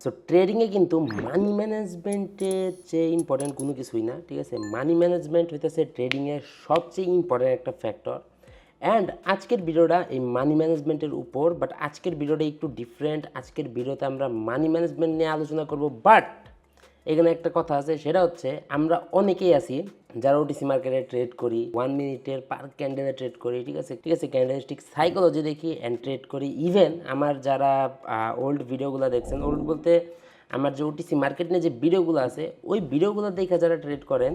So ট্রেডিংয়ে কিন্তু মানি ম্যানেজমেন্টের চেয়ে ইম্পর্টেন্ট কোনো কিছুই না, ঠিক আছে? মানি ম্যানেজমেন্ট হইতেছে ট্রেডিংয়ের সবচেয়ে ইম্পর্টেন্ট একটা ফ্যাক্টর অ্যান্ড আজকের ভিডিওটা এই মানি ম্যানেজমেন্টের উপর বাট আজকের ভিডিওটা একটু ডিফারেন্ট আজকের ভিডিওতে আমরা মানি ম্যানেজমেন্ট নিয়ে আলোচনা করব বাট এখানে একটা কথা আছে, সেটা হচ্ছে আমরা অনেকেই আছি যারা ওটিসি মার্কেটে ট্রেড করি ওয়ান মিনিটের পার ক্যান্ডেলে ট্রেড করি, ঠিক আছে? ঠিক আছে ক্যান্ডেলস্টিক সাইকোলজি দেখি অ্যান্ড ট্রেড করি। ইভেন আমার যারা ওল্ড ভিডিওগুলো দেখছেন ওল্ড বলতে আমার যে ওটিসি মার্কেট নিয়ে যে ভিডিওগুলো আছে, ওই ভিডিওগুলো দেখে যারা ট্রেড করেন,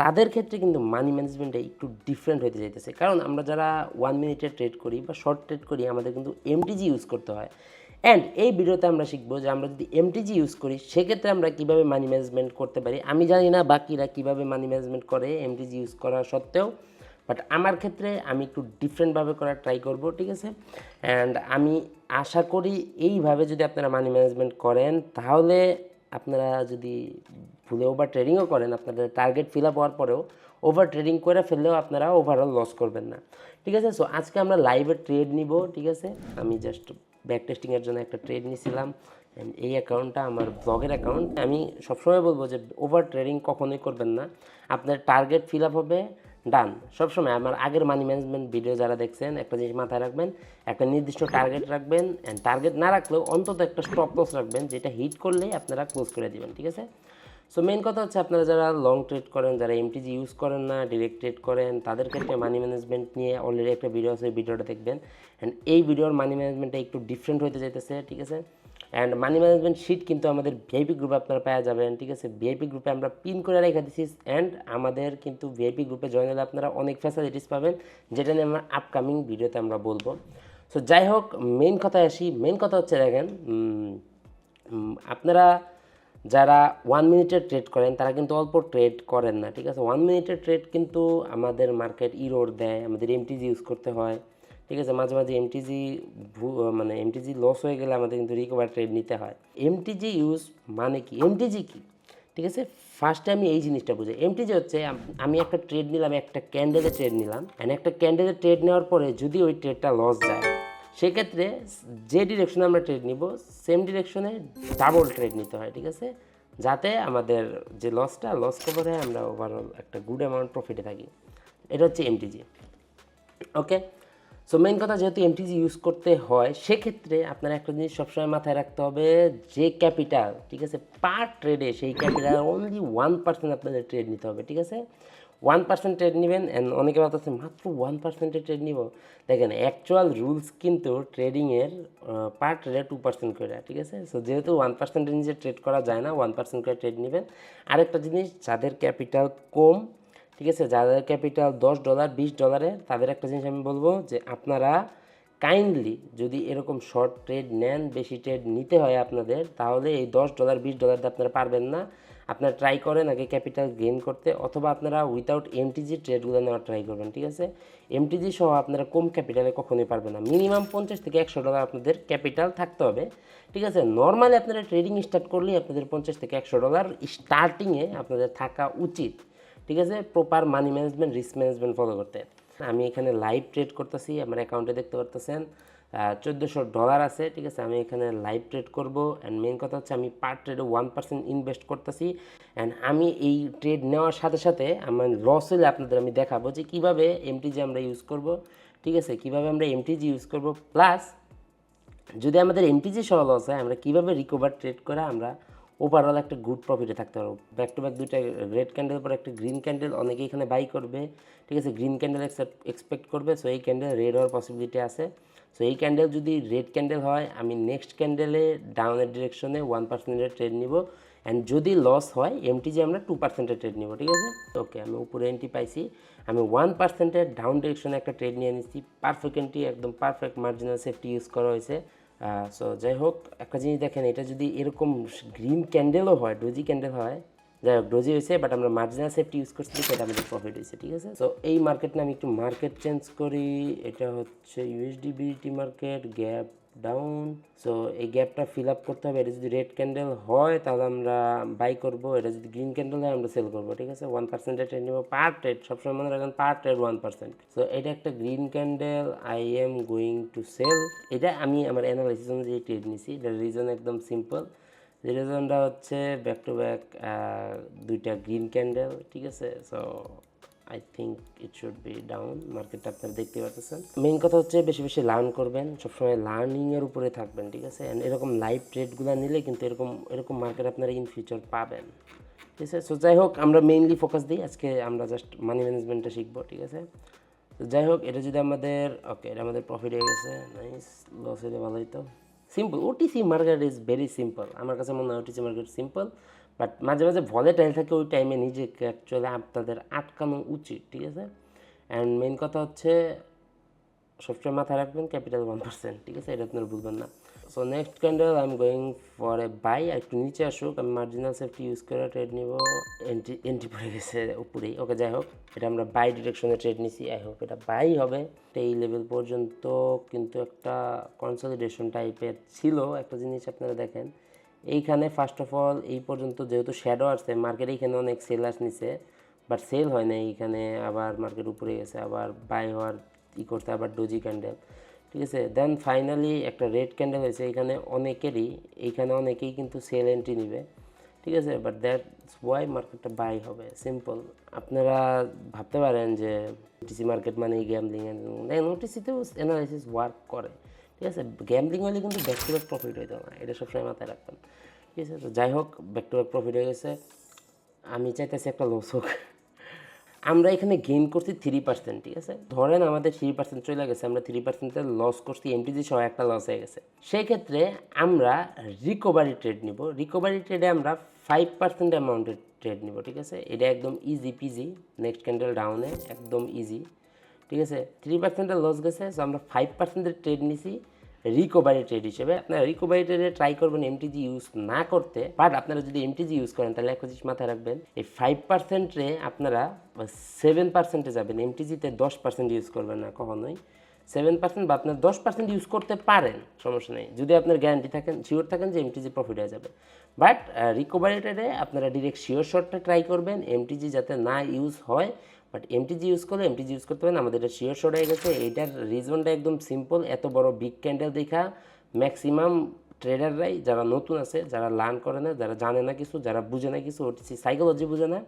তাদের ক্ষেত্রে কিন্তু মানি ম্যানেজমেন্টটা একটু ডিফারেন্ট হতে যাইতেছে। কারণ আমরা যারা ওয়ান মিনিটে ট্রেড করি বা শর্ট ট্রেড করি, আমাদের কিন্তু এমটিজি ইউজ করতে হয়। অ্যান্ড এই ভিডিওতে আমরা শিখব যে আমরা যদি এমটিজি ইউজ করি, সেক্ষেত্রে আমরা কীভাবে মানি ম্যানেজমেন্ট করতে পারি। আমি জানি না বাকিরা কীভাবে মানি ম্যানেজমেন্ট করে এমটিজি ইউজ করা সত্ত্বেও বাট আমার ক্ষেত্রে আমি একটু ডিফারেন্টভাবে করার ট্রাই করব, ঠিক আছে? অ্যান্ড আমি আশা করি এইভাবে যদি আপনারা মানি ম্যানেজমেন্ট করেন, তাহলে আপনারা যদি ভুলে ওভার ট্রেডিংও করেন, আপনাদের টার্গেট ফিল আপ হওয়ার পরেও ওভার ট্রেডিং করে ফেললেও আপনারা ওভারঅল লস করবেন না। ঠিক আছে? সো আজকে আমরা লাইভে ট্রেড নিব, ঠিক আছে? আমি জাস্ট ব্যাক টেস্টিংয়ের জন্য একটা ট্রেড নিয়েছিলাম এই অ্যাকাউন্টটা আমার ব্লগের অ্যাকাউন্ট আমি সবসময় বলব যে ওভার ট্রেডিং কখনোই করবেন না। আপনার টার্গেট ফিল আপ হবে ডান সবসময় আমার আগের মানি ম্যানেজমেন্ট ভিডিও যারা দেখছেন, একটা জিনিস মাথায় রাখবেন, একটা নির্দিষ্ট টার্গেট রাখবেন অ্যান্ড টার্গেট না রাখলেও অন্তত একটা স্টপ লস রাখবেন, যেটা হিট করলেই আপনারা ক্লোজ করে দেবেন, ঠিক আছে? সো মেন কথা হচ্ছে আপনারা যারা লং ট্রেড করেন, যারা এমটিজি ইউজ করেন না ডিরেক্ট ট্রেড করেন, তাদের ক্ষেত্রে মানি ম্যানেজমেন্ট নিয়ে অলরেডি একটা ভিডিও আছে ভিডিওটা দেখবেন। অ্যান্ড এই ভিডিওর মানি ম্যানেজমেন্টটা একটু ডিফারেন্ট হতে যাইতেছে, ঠিক আছে? অ্যান্ড মানি ম্যানেজমেন্ট শিট কিন্তু আমাদের ভিআইপি গ্রুপে আপনারা পাওয়া যাবেন, ঠিক আছে? ভিআইপি গ্রুপে আমরা পিন করে রেখে দিচ্ছি অ্যান্ড আমাদের কিন্তু ভিআইপি গ্রুপে জয়েন হলে আপনারা অনেক ফ্যাসিলিটিস পাবেন, যেটা নিয়ে আমরা আপকামিং ভিডিওতে আমরা বলব। সো যাই হোক মেন কথায় আসি মেন কথা হচ্ছে দেখেন আপনারা যারা ওয়ান মিনিটের ট্রেড করেন, তারা কিন্তু অল্প ট্রেড করেন না, ঠিক আছে? ওয়ান মিনিটের ট্রেড কিন্তু আমাদের মার্কেট ইরোর দেয়, আমাদের এমটিজি ইউজ করতে হয়, ঠিক আছে? মাঝে মাঝে এমটিজি মানে এমটিজি লস হয়ে গেলে আমাদের কিন্তু রিকভার ট্রেড নিতে হয়। এমটিজি ইউজ মানে কি? এমটিজি কি? ঠিক আছে? ফার্স্টে আমি এই জিনিসটা বুঝি এমটিজি হচ্ছে, আমি একটা ট্রেড নিলাম, একটা ক্যান্ডেলে ট্রেড নিলাম অ্যান্ড একটা ক্যান্ডেলে ট্রেড নেওয়ার পরে যদি ওই ট্রেডটা লস যায় সেক্ষেত্রে যে ডিরেকশনে আমরা ট্রেড নিব সেম ডিরেকশনে ডাবল ট্রেড নিতে হয়, ঠিক আছে? যাতে আমাদের যে লসটা লস কভার হয় আমরা ওভারঅল একটা গুড অ্যামাউন্ট প্রফিটে থাকি। এটা হচ্ছে এমটিজি ওকে সো মেন কথা যেহেতু এমটিজি ইউজ করতে হয়, সেক্ষেত্রে আপনার একটা জিনিস সবসময় মাথায় রাখতে হবে, যে ক্যাপিটাল ঠিক আছে? পার ট্রেডে সেই ক্যাপিটাল অনলি ওয়ান পার্সেন্ট আপনাদের ট্রেড নিতে হবে, ঠিক আছে? ওয়ান পার্সেন্ট ট্রেড নেবেন অ্যান্ড অনেকে ভাবতেছে, মাত্র ওয়ান পার্সেন্টের ট্রেড নিব? দেখেন অ্যাকচুয়াল রুলস কিন্তু ট্রেডিংয়ের পার ট্রেডে টু পার্সেন্ট করে, ঠিক আছে? সো যেহেতু ওয়ান পার্সেন্টের নিচে ট্রেড করা যায় না ওয়ান পার্সেন্ট করে ট্রেড নেবেন। আরেকটা জিনিস, যাদের ক্যাপিটাল কম, ঠিক আছে? যাদের ক্যাপিটাল দশ ডলার বিশ ডলারের তাদের একটা জিনিস আমি বলব যে, আপনারা কাইন্ডলি যদি এরকম শর্ট ট্রেড নেন, বেশি ট্রেড নিতে হয় আপনাদের, তাহলে এই দশ ডলার বিশ ডলার আপনারা পারবেন না। আপনারা ট্রাই করেন আগে ক্যাপিটাল গেইন করতে, অথবা আপনারা উইথাউট এমটিজি ট্রেডগুলো নেওয়ার ট্রাই করবেন, ঠিক আছে? এমটিজি সহ আপনারা কম ক্যাপিটালে কখনোই পারবেন না। মিনিমাম পঞ্চাশ থেকে একশো ডলার আপনাদের ক্যাপিটাল থাকতে হবে, ঠিক আছে? নর্মালি আপনারা ট্রেডিং স্টার্ট করলেই আপনাদের পঞ্চাশ থেকে একশো ডলার স্টার্টিংয়ে আপনাদের থাকা উচিত, ঠিক আছে? Proper money management risk management follow করতে। আমি এখানে লাইভ ট্রেড করতেছি, আমার অ্যাকাউন্টে দেখতে পারতেছেন। চোদ্দোশো ডলার আছে, ঠিক আছে? আমি এখানে লাইভ ট্রেড করব অ্যান্ড মেন কথা হচ্ছে আমি পার ট্রেডে ওয়ান পার্সেন্ট ইনভেস্ট করতেছি অ্যান্ড আমি এই ট্রেড নেওয়ার সাথে সাথে আমার লস হলে আপনাদের আমি দেখাবো যে কীভাবে এমটিজি আমরা ইউজ করব, ঠিক আছে? কীভাবে আমরা এমটিজি ইউজ করব? প্লাস যদি আমাদের এমটিজি সহ লস হয়, আমরা কীভাবে রিকভার ট্রেড করে আমরা ওভারঅল একটা গুড প্রফিটে থাকতে পারব? ব্যাক টু ব্যাক দুইটা রেড ক্যান্ডেল পর একটা গ্রিন ক্যান্ডেল অনেকে এখানে বাই করবে, ঠিক আছে? গ্রিন ক্যান্ডেল এক্সপেক্ট করবে সো এই ক্যান্ডেল রেড হওয়ার পসিবিলিটি আছে। সো এই ক্যান্ডেল যদি রেড ক্যান্ডেল হয়, আমি নেক্সট ক্যান্ডেলে ডাউনের ডিরেকশনে ওয়ান পার্সেন্টের ট্রেড নিব। অ্যান্ড যদি লস হয় এমটিজি আমরা টু পার্সেন্টের ট্রেড নিব, ঠিক আছে? ওকে আমি উপরে এন্ট্রি পাইছি। আমি ওয়ান পার্সেন্টের ডাউন ডিরেকশনে একটা ট্রেড নিয়ে নিচ্ছি। পারফেক্ট এন্ট্রি একদম পারফেক্ট মার্জিনাল সেফটি ইউজ করা হয়েছে। সো যাই হোক, একটা জিনিস দেখেন, এটা যদি এরকম গ্রিন ক্যান্ডেলও হয় ডোজি ক্যান্ডেল হয় যাই হোক ডোজি হয়েছে বাট আমরা মার্জিনাল সেফটি ইউজ করছি, সেটা আমাদের প্রফিট হয়েছে, ঠিক আছে? সো এই মার্কেট আমি একটু মার্কেট চেঞ্জ করি। এটা হচ্ছে ইউএসডি বিটি মার্কেট গ্যাপ ডাউন সো এই গ্যাপটা ফিল আপ করতে হবে। এটা যদি রেড ক্যান্ডেল হয়, তাহলে আমরা বাই করব। এটা যদি গ্রিন ক্যান্ডেল হয়, আমরা সেল করব, ঠিক আছে? ওয়ান পার্সেন্টের ট্রেড নেব পার ট্রেড সবসময় মনে রাখবেন per trade one percent so এটা একটা green candle I am going to sell এটা আমি আমার অ্যানালাইসিস অনুযায়ী ট্রেড নিছি। এটার রিজন একদম সিম্পল রিজনটা হচ্ছে ব্যাক টু ব্যাক দুইটা গ্রিন ক্যান্ডেল ঠিক আছে? So I think it should be down মার্কেটটা আপনারা দেখতে পাচ্ছেন মেইন কথা হচ্ছে বেশি বেশি লার্ন করবেন। সবসময় লার্নিংয়ের উপরে থাকবেন, ঠিক আছে? এরকম লাইভ ট্রেডগুলো নিলে কিন্তু এরকম এরকম মার্কেট আপনারা ইন ফিউচার পাবেন। ঠিক আছে? সো যাই হোক, আমরা মেইনলি ফোকাস দিই। আজকে আমরা জাস্ট মানি ম্যানেজমেন্টটা শিখব, ঠিক আছে? তো যাই হোক, এটা যদি আমাদের ওকে এটা আমাদের প্রফিট হয়ে গেছে। নাইস লস হলে ভালোই তো। Simple OTC market is very simple আমার কাছে মনে হয় ওটিসি মার্কেট সিম্পল বাট মাঝে মাঝে ভলেটাইল থাকে ওই টাইমে নিজেকে অ্যাকচুয়ালি আপনাদের আটকানো উচিত, ঠিক আছে? অ্যান্ড মেন কথা হচ্ছে সবসময় মাথায় রাখবেন ক্যাপিটাল ওয়ান পার্সেন্ট ঠিক আছে? এটা আপনারা ভুলবেন না। So next candle I am going for a buy একটু নিচে আসুক আমি মার্জিনাল সেফটি ইউজ করে ট্রেড নিব এন্ট্রি এন্ট্রি পড়ে গেছে উপরেই ওকে যাই হোক এটা আমরা বাই ডিরেকশনে ট্রেড নিছি আই হোপ এটা বাই হবে। এই লেভেল পর্যন্ত কিন্তু একটা কনসলিডেশন টাইপের ছিল। একটা জিনিস আপনারা দেখেন। এইখানে ফার্স্ট অফ অল এই পর্যন্ত যেহেতু শ্যাডো আসছে মার্কেট এইখানে অনেক সেলার্স নিছে। বাট সেল হয় না এইখানে আবার মার্কেট উপরে গেছে, আবার বাই হওয়ার ই করতে আবার ডোজি ক্যান্ডেল ঠিক আছে? দেন ফাইনালি একটা রেড ক্যান্ডেল হয়েছে, এখানে অনেকেরই এইখানে অনেকেই কিন্তু সেল এন্ট্রি নেবে, ঠিক আছে? বাট দ্যাটস ওয়াই মার্কেটটা বাই হবে সিম্পল আপনারা ভাবতে পারেন যে ওটিসি মার্কেট মানে এই গ্যামলিং দেখেন ওটিসিতেও অ্যানালাইসিস ওয়ার্ক করে, ঠিক আছে? গ্যামলিং হলে কিন্তু ব্যাক টু ব্যাক প্রফিট হইতো না, এটা সবসময় মাথায় রাখবেন, ঠিক আছে? তো যাই হোক ব্যাক টু ব্যাক প্রফিট হয়ে গেছে। আমি চাইতেছি একটা লস হোক। আমরা এখানে গেইন করছি থ্রি পার্সেন্ট ঠিক আছে? ধরেন আমাদের থ্রি পার্সেন্ট চলে গেছে, আমরা থ্রি পার্সেন্টের লস করছি এমটিজি সহ একটা লস হয়ে গেছে। সেই ক্ষেত্রে আমরা রিকভারি ট্রেড নিব। রিকভারি ট্রেডে আমরা ফাইভ পার্সেন্ট অ্যামাউন্টের ট্রেড নিব, ঠিক আছে? এটা একদম ইজি পিজি নেক্সট ক্যান্ডেল ডাউনে একদম ইজি ঠিক আছে? থ্রি পার্সেন্টের লস গেছে সো আমরা ফাইভ পার্সেন্টের ট্রেড নিছি। রিকভারি ট্রেড হিসেবে আপনারা রিকভারি ট্রেডে ট্রাই করবেন এমটিজি ইউজ না করতে বাট আপনারা যদি এমটিজি ইউজ করেন, তাহলে একটা জিনিস মাথায় রাখবেন। এই ফাইভ পার্সেন্টে আপনারা সেভেন পার্সেন্টে যাবেন। এমটিজিতে দশ পার্সেন্ট ইউজ করবেন না কখনোই। সেভেন পার্সেন্ট বা আপনার দশ পার্সেন্ট ইউজ করতে পারেন, সমস্যা নেই। যদি আপনার গ্যারান্টি থাকেন শিওর থাকেন যে এমটিজি প্রফিট হয়ে যাবে। বাট রিকভারি ট্রেডে আপনারা ডিরেক্ট শিওর শটটা ট্রাই করবেন। এমটিজি যাতে না ইউজ হয় বাট এমটিজি ইউজ করলে এমটিজি ইউজ করতে পারেন, আমাদের এটা শিওর শট হয়ে গেছে। এইটার রিজনটা একদম সিম্পল এত বড় বিগ ক্যান্ডেল দেখা। ম্যাক্সিমাম ট্রেডাররাই যারা নতুন আছে, যারা লার্ন করে না, যারা জানে না কিছু, যারা বুঝে না কিছু ওটিসি সাইকোলজি বুঝে না,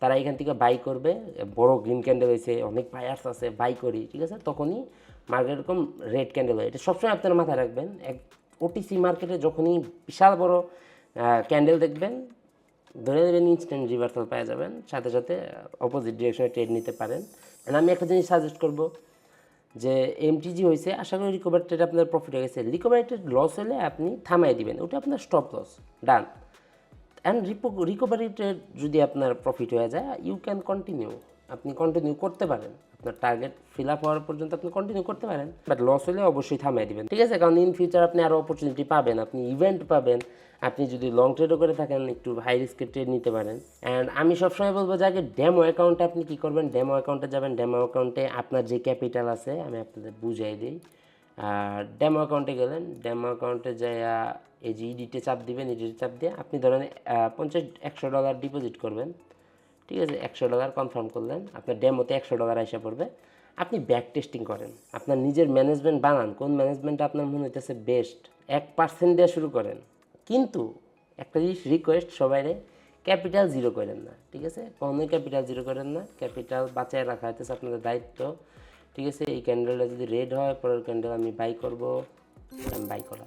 তারা এখান থেকে বাই করবে। বড় গ্রিন ক্যান্ডেল হয়েছে, অনেক বায়ার্স আছে বাই করি, ঠিক আছে? তখনই মার্কেট এরকম রেড ক্যান্ডেল হয়। এটা সবসময় আপনারা মাথায় রাখবেন, এক ওটিসি মার্কেটে যখনই বিশাল বড় ক্যান্ডেল দেখবেন ধরে ধরে ইনস্ট্যান্ট রিভার্সাল পাওয়া যাবেন, সাথে সাথে অপোজিট ডিরেকশনে ট্রেড নিতে পারেন। অ্যান্ড আমি একটা জিনিস সাজেস্ট করব যে এমটিজি হয়েছে আশা করি রিকভার ট্রেড আপনার প্রফিট হয়ে গেছে। রিকভারি ট্রেড লস হলে আপনি থামাই দিবেন, ওটা আপনার stop loss done and recovery trade যদি আপনার প্রফিট হয়ে যায় ইউ ক্যান কন্টিনিউ আপনি কন্টিনিউ করতে পারেন। আপনার টার্গেট ফিল আপ হওয়ার পর্যন্ত আপনি কন্টিনিউ করতে পারেন। বাট লস হলে অবশ্যই থামাই দিবেন। ঠিক আছে? কারণ ইন ফিউচার আপনি আরও অপরচুনিটি পাবেন, আপনি ইভেন্ট পাবেন। আপনি যদি লং ট্রেডও করে থাকেন, একটু হাই রিস্কের ট্রেড নিতে পারেন। অ্যান্ড আমি সবসময় বলব যে আগে ডেমো অ্যাকাউন্টে আপনি কী করবেন? ডেমো অ্যাকাউন্টে যাবেন। ডেমো অ্যাকাউন্টে আপনার যে ক্যাপিটাল আছে, আমি আপনাদের বুঝাই দিই। আর ডেমো অ্যাকাউন্টে গেলেন। ডেমো অ্যাকাউন্টে যাইয়া এই যে ইডিটে চাপ দিবেন। ইডিটে চাপ দিয়ে আপনি ধরেন পঞ্চাশ, একশো ডলার ডিপোজিট করবেন। ঠিক আছে, একশো ডলার কনফার্ম করলেন, আপনার ডেমোতে একশো ডলার এসে পড়বে। আপনি ব্যাক টেস্টিং করেন, আপনার নিজের ম্যানেজমেন্ট বানান, কোন ম্যানেজমেন্ট আপনার মনে হইতেছে বেস্ট এক পার্সেন্ট দিয়ে শুরু করেন। কিন্তু একটা জিনিস রিকোয়েস্ট সবাইরে ক্যাপিটাল জিরো করেন না, ঠিক আছে? কখনোই ক্যাপিটাল জিরো করেন না ক্যাপিটাল বাঁচায় রাখা হইতেছে আপনাদের দায়িত্ব, ঠিক আছে? এই ক্যান্ডেলটা যদি রেড হয়, পরের ক্যান্ডেল আমি বাই করব, আমি বাই করা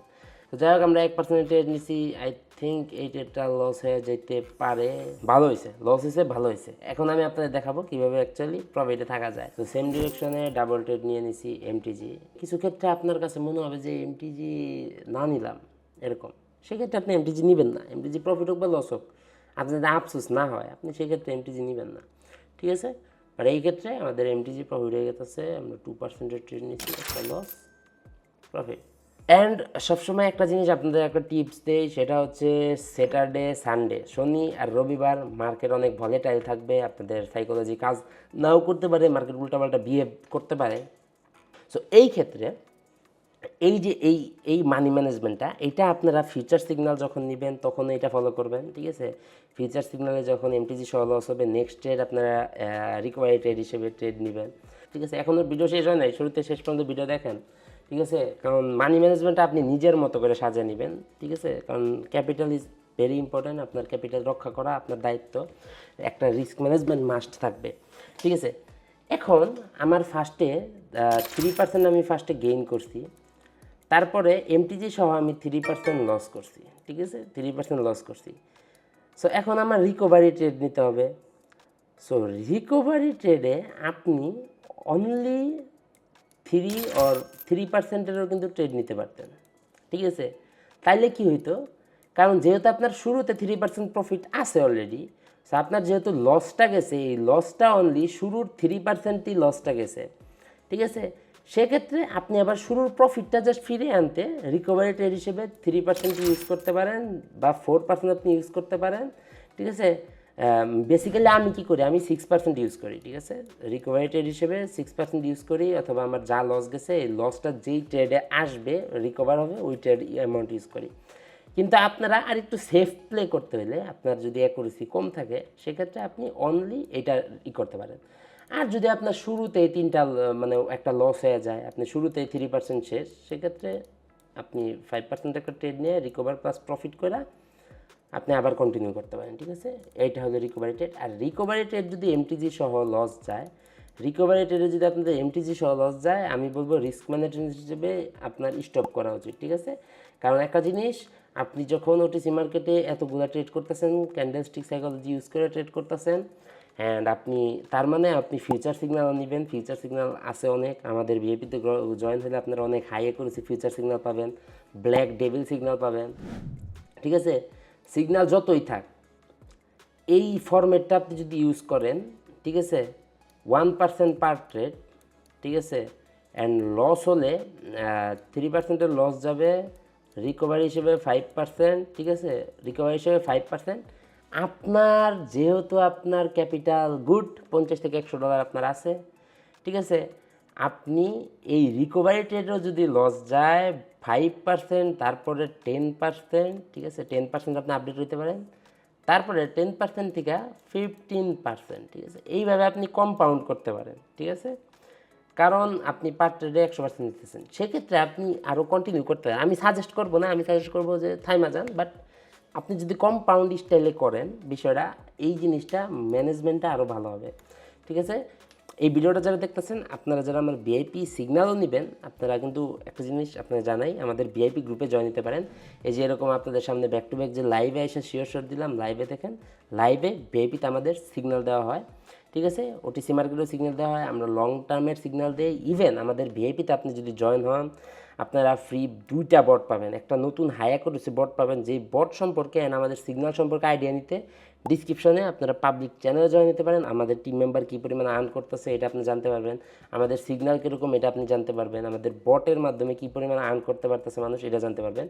তো যাই হোক, আমরা এক পার্সেন্ট ট্রেড নিছি। আই থিঙ্ক এই লস হয়ে যেতে পারে। ভালো হয়েছে লস হয়েছে ভালো হয়েছে এখন আমি আপনাদের দেখাবো কীভাবে অ্যাকচুয়ালি প্রফিটে থাকা যায়। তো সেম ডিরেকশনে ডাবল ট্রেড নিয়ে নিছি এমটিজি কিছু ক্ষেত্রে আপনার কাছে মনে হবে যে এমটিজি না নিলাম, এরকম। সেক্ষেত্রে আপনি এমটিজি নেবেন না। এমটিজি প্রফিট হোক বা লস হোক, আপনার যদি আফসোস না হয়, আপনি সেক্ষেত্রে এমটিজি নেবেন না। ঠিক আছে? আর এই ক্ষেত্রে আমাদের এমটিজি প্রফিট হয়ে গেছে, আমরা টু পার্সেন্টের ট্রেড নিচ্ছি একটা লস প্রফিট অ্যান্ড সবসময় একটা জিনিস আপনাদের একটা টিপস দেই, সেটা হচ্ছে স্যাটারডে সানডে শনি আর রবিবার মার্কেট অনেক ভলেটাইল থাকবে, আপনাদের সাইকোলজি কাজ নাও করতে পারে মার্কেট উল্টাপাল্টা বিহেভ করতে পারে। সো এই ক্ষেত্রে এই যে এই এই মানি ম্যানেজমেন্টটা এটা আপনারা ফিউচার সিগন্যাল যখন নেবেন, তখন এটা ফলো করবেন, ঠিক আছে? ফিউচার সিগনালে যখন এমটিজি সহ লস হবে নেক্সট ট্রেড আপনারা রিকোয়ারি ট্রেড হিসেবে ট্রেড নেবেন, ঠিক আছে? এখনও ভিডিও শেষ হয় নাই, শুরুতে শেষ পর্যন্ত ভিডিও দেখেন। ঠিক আছে? কারণ মানি ম্যানেজমেন্টটা আপনি নিজের মতো করে সাজিয়ে নেবেন, ঠিক আছে? কারণ ক্যাপিটাল ইজ ভেরি ইম্পর্ট্যান্ট আপনার ক্যাপিটাল রক্ষা করা আপনার দায়িত্ব। একটা রিস্ক ম্যানেজমেন্ট মাস্ট থাকবে, ঠিক আছে? এখন আমার ফার্স্টে থ্রি পার্সেন্ট আমি ফার্স্টে গেইন করছি, তারপরে এমটিজি সহ আমি থ্রি পার্সেন্ট লস করছি, ঠিক আছে? থ্রি পার্সেন্ট লস করছি। সো এখন আমার রিকভারি ট্রেড নিতে হবে। সো রিকভারি ট্রেডে আপনি অনলি থ্রি অর থ্রি পার্সেন্টেরও কিন্তু ট্রেড নিতে পারতেন। ঠিক আছে? তাইলে কি হইতো? কারণ যেহেতু আপনার শুরুতে থ্রি পার্সেন্ট প্রফিট আছে অলরেডি সো আপনার যেহেতু লসটা গেছে, এই লসটা অনলি শুরুর থ্রি পার্সেন্টই লসটা গেছে। ঠিক আছে? সেক্ষেত্রে আপনি আবার শুরুর প্রফিটটা জাস্ট ফিরে আনতে রিকভারি ট্রেড হিসেবে থ্রি পার্সেন্ট ইউজ করতে পারেন বা ফোর পার্সেন্ট আপনি ইউজ করতে পারেন। ঠিক আছে? বেসিক্যালি আমি কি করি? আমি সিক্স পার্সেন্ট ইউজ করি, ঠিক আছে? রিকভারি ট্রেড হিসেবে সিক্স পার্সেন্ট ইউজ করি, অথবা আমার যা লস গেছে, এই লসটা যেই ট্রেডে আসবে রিকভার হবে, ওই ট্রেড অ্যামাউন্ট ইউজ করি। কিন্তু আপনারা আর একটু সেফ প্লে করতে হলে, আপনার যদি অ্যাকুরেসি কম থাকে, সেক্ষেত্রে আপনি অনলি এটা ই করতে পারেন। আর যদি আপনার শুরুতেই তিনটা মানে একটা লস হয়ে যায়, আপনি শুরুতেই থ্রি পার্সেন্ট শেষ, সেক্ষেত্রে আপনি ফাইভ পার্সেন্ট একটা ট্রেড নিয়ে রিকভার প্লাস প্রফিট করে আপনি আবার কন্টিনিউ করতে পারেন, ঠিক আছে? এইটা হলো রিকভারি ট্রেড আর রিকভারি ট্রেড যদি এমটিজি সহ লস যায় রিকভারি ট্রেডে যদি আপনাদের এমটিজি সহ লস যায়, আমি বলব রিস্ক ম্যানেজমেন্ট হিসেবে আপনার স্টপ করা উচিত, ঠিক আছে? কারণ একটা জিনিস, আপনি যখন ওটিসি মার্কেটে এতগুলো ট্রেড করতেছেন ক্যান্ডেলস্টিক সাইকোলজি ইউজ করে ট্রেড করতেছেন অ্যান্ড আপনি, তার মানে আপনি ফিউচার সিগন্যাল নেবেন ফিউচার সিগনাল আছে অনেক, আমাদের ভিএপিতে জয়েন হলে আপনারা অনেক হাই করেছি ফিউচার সিগনাল পাবেন ব্ল্যাক ডেভিল সিগনাল পাবেন, ঠিক আছে? সিগন্যাল যতই থাক, এই ফর্মেটটা আপনি যদি ইউজ করেন, ঠিক আছে? ওয়ান পার্সেন্ট পার ট্রেড ঠিক আছে? অ্যান্ড লস হলে থ্রি পার্সেন্টের লস যাবে রিকভারি হিসেবে ফাইভ পার্সেন্ট ঠিক আছে? রিকভারি হিসেবে ফাইভ পার্সেন্ট আপনার যেহেতু আপনার ক্যাপিটাল গুড পঞ্চাশ থেকে একশো ডলার আপনার আছে, ঠিক আছে? আপনি এই রিকভারি ট্রেডেও যদি লস যায় ফাইভ পার্সেন্ট তারপরে টেন পার্সেন্ট ঠিক আছে? টেন পার্সেন্ট আপনি আপডেট হইতে পারেন। তারপরে টেন পার্সেন্ট থেকে ফিফটিন পার্সেন্ট ঠিক আছে? এইভাবে আপনি কম্পাউন্ড করতে পারেন, ঠিক আছে? কারণ আপনি পার ট্রেডে একশো পার্সেন্ট নিতেছেন। সেক্ষেত্রে আপনি আরও কন্টিনিউ করতে পারেন। আমি সাজেস্ট করব না, আমি সাজেস্ট করব যে থাইমা যান বাট আপনি যদি কম্পাউন্ড স্টাইলে করেন, বিষয়টা, এই জিনিসটা ম্যানেজমেন্টটা আরও ভালো হবে, ঠিক আছে? এই ভিডিওটা যারা দেখতেছেন, আপনারা যারা আমার ভিআইপি সিগনালও নেবেন, আপনারা কিন্তু একটা জিনিস আপনারা জানাই, আমাদের ভিআইপি গ্রুপে জয়েন নিতে পারেন। এই যে এরকম আপনাদের সামনে ব্যাক টু ব্যাক যে লাইভে এসে শিওর শিওর দিলাম লাইভে দেখেন লাইভে ভিআইপিতে আমাদের সিগন্যাল দেওয়া হয়। ঠিক আছে? ওটিসি মার্কেটেও সিগনাল দেওয়া হয়, আমরা লং টার্মের সিগনাল দিই ইভেন আমাদের ভিআইপিতে আপনি যদি জয়েন হন, আপনারা ফ্রি দুইটা বট পাবেন। একটা নতুন হায়া করেছে বট পাবেন, যেই বট সম্পর্কে and আমাদের সিগনাল সম্পর্কে আইডিয়া নিতে ডিসক্রিপশনে আপনারা পাবলিক চ্যানেলে জয়েন নিতে পারেন। আমাদের টিম মেম্বার কী পরিমাণে আর্ন করতেছে, এটা আপনি জানতে পারবেন। আমাদের সিগনাল কীরকম, এটা আপনি জানতে পারবেন। আমাদের বটের মাধ্যমে কী পরিমাণে আর্ন করতে পারতেছে মানুষ, এটা জানতে পারবেন।